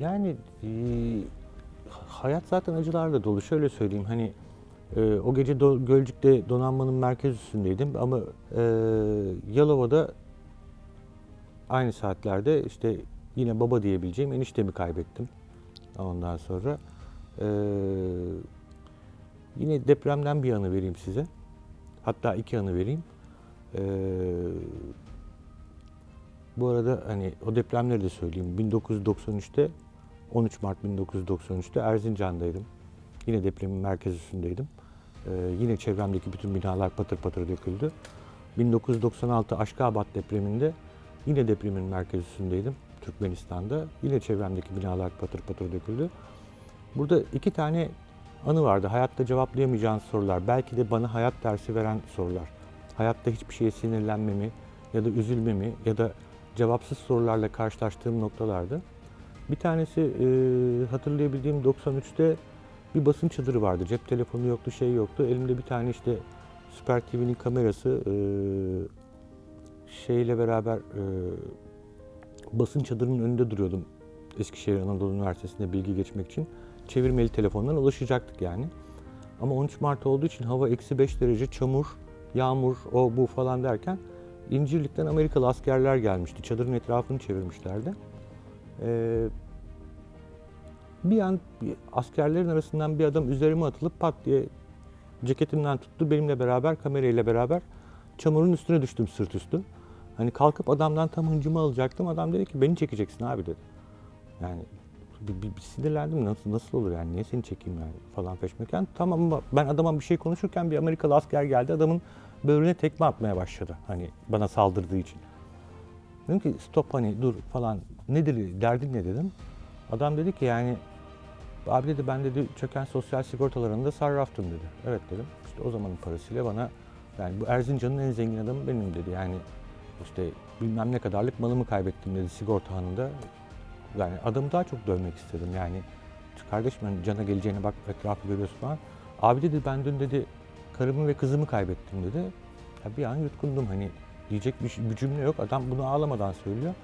Yani e, hayat zaten acılarla dolu. Şöyle söyleyeyim hani e, o gece do- Gölcük'te donanmanın merkez üstündeydim ama e, Yalova'da aynı saatlerde işte yine baba diyebileceğim eniştemi kaybettim. Ondan sonra e, yine depremden bir anı vereyim size. Hatta iki anı vereyim. E, bu arada hani o depremleri de söyleyeyim. 1993'te 13 Mart 1993'te Erzincan'daydım. Yine depremin merkez üstündeydim. Ee, yine çevremdeki bütün binalar patır patır döküldü. 1996 Aşkabat depreminde yine depremin merkez üstündeydim. Türkmenistan'da. Yine çevremdeki binalar patır patır döküldü. Burada iki tane anı vardı. Hayatta cevaplayamayacağın sorular. Belki de bana hayat dersi veren sorular. Hayatta hiçbir şeye sinirlenmemi ya da üzülmemi ya da cevapsız sorularla karşılaştığım noktalardı. Bir tanesi e, hatırlayabildiğim 93'te bir basın çadırı vardı. Cep telefonu yoktu, şey yoktu. Elimde bir tane işte Süper TV'nin kamerası e, şeyle beraber e, basın çadırının önünde duruyordum. Eskişehir Anadolu Üniversitesi'nde bilgi geçmek için. Çevirmeli telefondan ulaşacaktık yani. Ama 13 Mart olduğu için hava eksi 5 derece çamur, yağmur, o bu falan derken İncirlik'ten Amerikalı askerler gelmişti. Çadırın etrafını çevirmişlerdi. Ee, bir an askerlerin arasından bir adam üzerime atılıp pat diye ceketimden tuttu. Benimle beraber, kamerayla beraber çamurun üstüne düştüm sırt üstü. Hani kalkıp adamdan tam hıncımı alacaktım. Adam dedi ki beni çekeceksin abi dedi. Yani bir, bir, bir sinirlendim nasıl nasıl olur yani niye seni çekeyim yani falan peşmeken. Tamam ama ben adama bir şey konuşurken bir Amerikalı asker geldi adamın böğrüne tekme atmaya başladı. Hani bana saldırdığı için. Dedim ki stop hani dur falan nedir derdin ne dedim. Adam dedi ki yani abi dedi ben dedi çöken sosyal sigortalarında sarraftım dedi. Evet dedim. İşte o zamanın parasıyla bana yani bu Erzincan'ın en zengin adamı benim dedi. Yani işte bilmem ne kadarlık malımı kaybettim dedi sigorta anında. Yani adamı daha çok dövmek istedim yani. Kardeşim hani cana geleceğine bak etrafı görüyorsun falan. Abi dedi ben dün dedi karımı ve kızımı kaybettim dedi. Ya bir an yutkundum hani diyecek bir, bir cümle yok. Adam bunu ağlamadan söylüyor.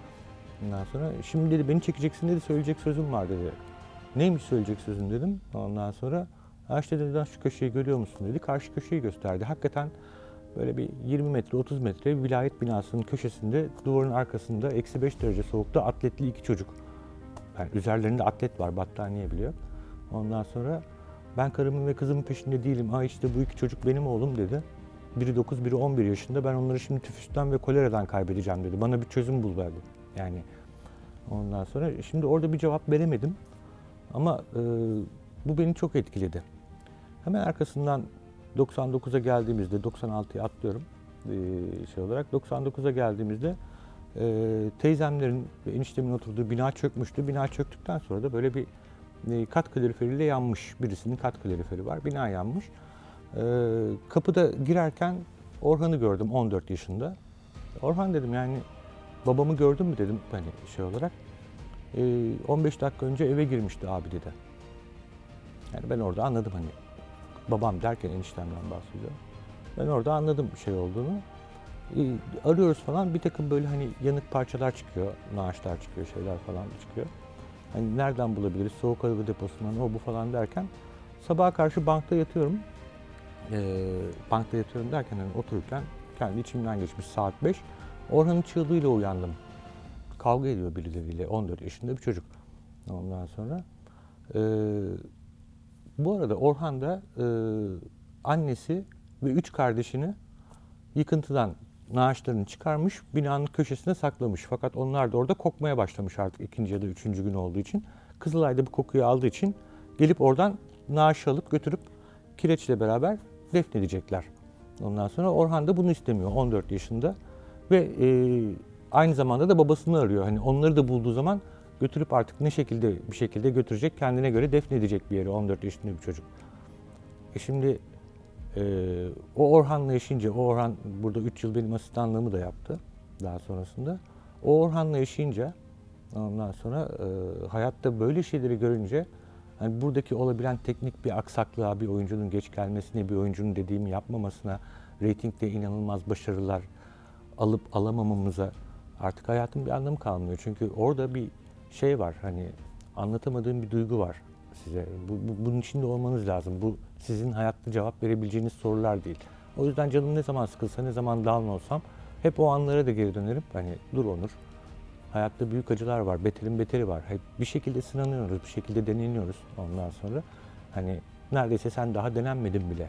Ondan sonra şimdi dedi beni çekeceksin dedi söyleyecek sözüm var dedi. Neymiş söyleyecek sözün dedim. Ondan sonra ha işte dedi "Lan şu köşeyi görüyor musun dedi. Karşı köşeyi gösterdi. Hakikaten böyle bir 20 metre 30 metre vilayet binasının köşesinde duvarın arkasında eksi 5 derece soğukta atletli iki çocuk. Yani üzerlerinde atlet var battaniye biliyor. Ondan sonra ben karımın ve kızımın peşinde değilim. Ha işte bu iki çocuk benim oğlum dedi. Biri 9, biri 11 yaşında. Ben onları şimdi tüfüsten ve koleradan kaybedeceğim dedi. Bana bir çözüm bul dedi. Yani ondan sonra şimdi orada bir cevap veremedim. Ama e, bu beni çok etkiledi. Hemen arkasından 99'a geldiğimizde, 96'ya atlıyorum e, şey olarak. 99'a geldiğimizde e, teyzemlerin ve eniştemin oturduğu bina çökmüştü. Bina çöktükten sonra da böyle bir e, kat kaloriferiyle yanmış. Birisinin kat kaloriferi var. Bina yanmış. E, kapıda girerken Orhan'ı gördüm 14 yaşında. Orhan dedim yani babamı gördün mü dedim hani şey olarak. E, 15 dakika önce eve girmişti abi dedi. Yani ben orada anladım hani babam derken eniştemden bahsediyor. Ben orada anladım şey olduğunu. E, arıyoruz falan bir takım böyle hani yanık parçalar çıkıyor, naaşlar çıkıyor, şeyler falan çıkıyor. Hani nereden bulabiliriz? Soğuk hava deposundan o bu falan derken sabaha karşı bankta yatıyorum. Ee, bankta yatıyorum derken hani otururken kendi içimden geçmiş saat 5. Orhan'ın çığlığıyla uyandım. Kavga ediyor birileriyle 14 yaşında bir çocuk. Ondan sonra ee, bu arada Orhan da ee, annesi ve üç kardeşini yıkıntıdan naaşlarını çıkarmış, binanın köşesine saklamış. Fakat onlar da orada kokmaya başlamış artık ikinci ya da üçüncü gün olduğu için. Kızılay da bu kokuyu aldığı için gelip oradan naaşı alıp götürüp kireçle beraber defnedecekler. Ondan sonra Orhan da bunu istemiyor 14 yaşında ve e, aynı zamanda da babasını arıyor. Hani onları da bulduğu zaman götürüp artık ne şekilde bir şekilde götürecek kendine göre defnedecek bir yere 14 yaşında bir çocuk. E şimdi ee, o Orhan'la yaşayınca, o Orhan burada 3 yıl benim asistanlığımı da yaptı daha sonrasında. O Orhan'la yaşayınca ondan sonra e, hayatta böyle şeyleri görünce hani buradaki olabilen teknik bir aksaklığa, bir oyuncunun geç gelmesine, bir oyuncunun dediğimi yapmamasına, reytingde inanılmaz başarılar alıp alamamamıza artık hayatın bir anlamı kalmıyor. Çünkü orada bir şey var hani anlatamadığım bir duygu var size. Bu, bu- bunun içinde olmanız lazım. Bu sizin hayatta cevap verebileceğiniz sorular değil. O yüzden canım ne zaman sıkılsa, ne zaman down olsam hep o anlara da geri dönerim. Hani dur Onur, hayatta büyük acılar var, beterin beteri var. Hep bir şekilde sınanıyoruz, bir şekilde deneniyoruz ondan sonra. Hani neredeyse sen daha denenmedin bile